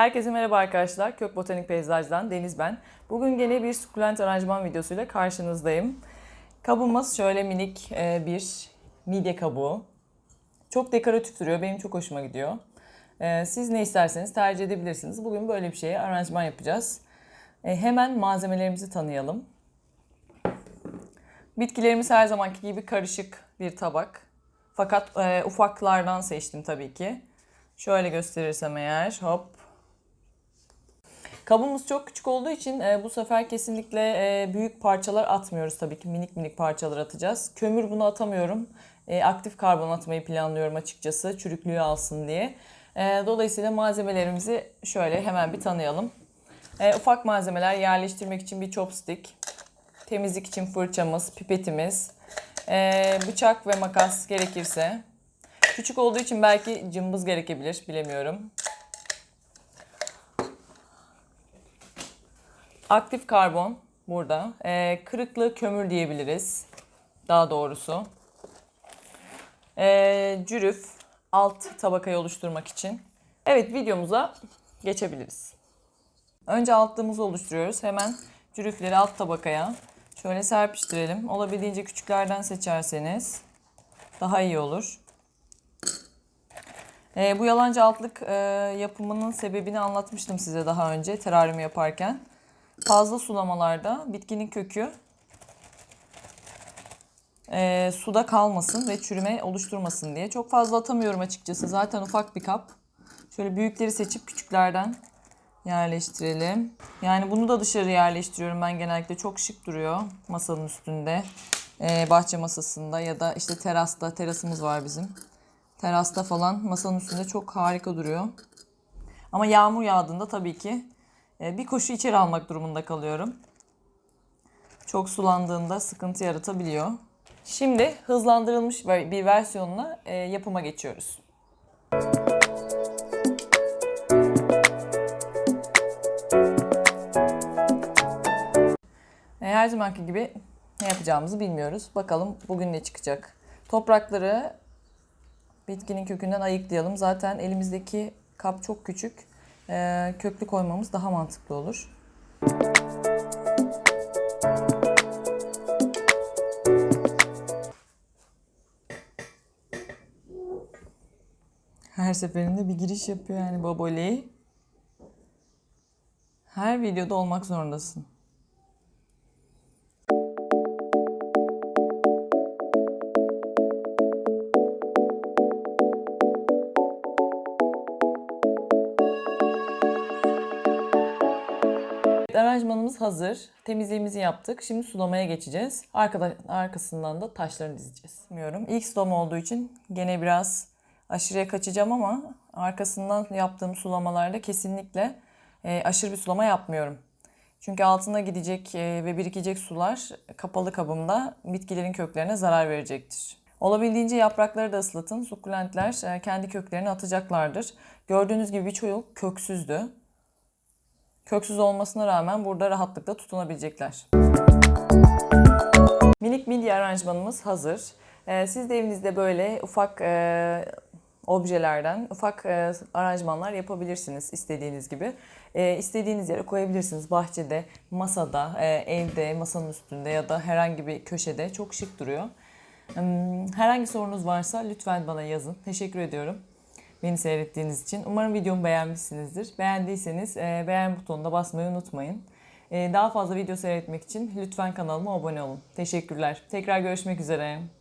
Herkese merhaba arkadaşlar. Kök Botanik Peyzaj'dan Deniz ben. Bugün gene bir sukulent aranjman videosuyla karşınızdayım. Kabımız şöyle minik e, bir midye kabuğu. Çok dekoratif duruyor. Benim çok hoşuma gidiyor. E, Siz ne isterseniz tercih edebilirsiniz. Bugün böyle bir şeye aranjman yapacağız. E, Hemen malzemelerimizi tanıyalım. Bitkilerimiz her zamanki gibi karışık bir tabak. Fakat e, ufaklardan seçtim tabii ki. Şöyle gösterirsem eğer hop. Kabımız çok küçük olduğu için e, bu sefer kesinlikle e, büyük parçalar atmıyoruz tabii ki. Minik minik parçalar atacağız. Kömür bunu atamıyorum. E, aktif karbon atmayı planlıyorum açıkçası. Çürüklüğü alsın diye. E, dolayısıyla malzemelerimizi şöyle hemen bir tanıyalım. E, ufak malzemeler yerleştirmek için bir chopstick. Temizlik için fırçamız, pipetimiz, e, bıçak ve makas gerekirse. Küçük olduğu için belki cımbız gerekebilir, bilemiyorum. Aktif karbon burada. E, kırıklı kömür diyebiliriz. Daha doğrusu. E, cürüf alt tabakayı oluşturmak için. Evet videomuza geçebiliriz. Önce altlığımızı oluşturuyoruz. Hemen cürüfleri alt tabakaya şöyle serpiştirelim. Olabildiğince küçüklerden seçerseniz daha iyi olur. E, bu yalancı altlık e, yapımının sebebini anlatmıştım size daha önce teraryum yaparken. Fazla sulamalarda bitkinin kökü e, suda kalmasın ve çürüme oluşturmasın diye. Çok fazla atamıyorum açıkçası. Zaten ufak bir kap. Şöyle büyükleri seçip küçüklerden yerleştirelim. Yani bunu da dışarı yerleştiriyorum ben genellikle. Çok şık duruyor masanın üstünde. E, bahçe masasında ya da işte terasta. Terasımız var bizim. Terasta falan masanın üstünde çok harika duruyor. Ama yağmur yağdığında tabii ki bir koşu içeri almak durumunda kalıyorum. Çok sulandığında sıkıntı yaratabiliyor. Şimdi hızlandırılmış bir versiyonla e, yapıma geçiyoruz. E, Her zamanki gibi ne yapacağımızı bilmiyoruz. Bakalım bugün ne çıkacak. Toprakları bitkinin kökünden ayıklayalım. Zaten elimizdeki kap çok küçük. Ee, köklü koymamız daha mantıklı olur. Her seferinde bir giriş yapıyor yani Baboli. Her videoda olmak zorundasın. Aranjmanımız hazır. Temizliğimizi yaptık. Şimdi sulamaya geçeceğiz. Arkada, arkasından da taşlarını dizeceğiz. Bilmiyorum. İlk sulama olduğu için gene biraz aşırıya kaçacağım ama arkasından yaptığım sulamalarda kesinlikle e, aşırı bir sulama yapmıyorum. Çünkü altına gidecek e, ve birikecek sular kapalı kabımda bitkilerin köklerine zarar verecektir. Olabildiğince yaprakları da ıslatın. Sukulentler e, kendi köklerini atacaklardır. Gördüğünüz gibi birçoğu köksüzdü. Köksüz olmasına rağmen burada rahatlıkla tutunabilecekler. Minik midye aranjmanımız hazır. Ee, siz de evinizde böyle ufak e, objelerden ufak e, aranjmanlar yapabilirsiniz istediğiniz gibi. E, istediğiniz yere koyabilirsiniz. Bahçede, masada, e, evde, masanın üstünde ya da herhangi bir köşede çok şık duruyor. Hmm, Herhangi sorunuz varsa lütfen bana yazın. Teşekkür ediyorum beni seyrettiğiniz için. Umarım videomu beğenmişsinizdir. Beğendiyseniz e, beğen butonuna basmayı unutmayın. E, daha fazla video seyretmek için lütfen kanalıma abone olun. Teşekkürler. Tekrar görüşmek üzere.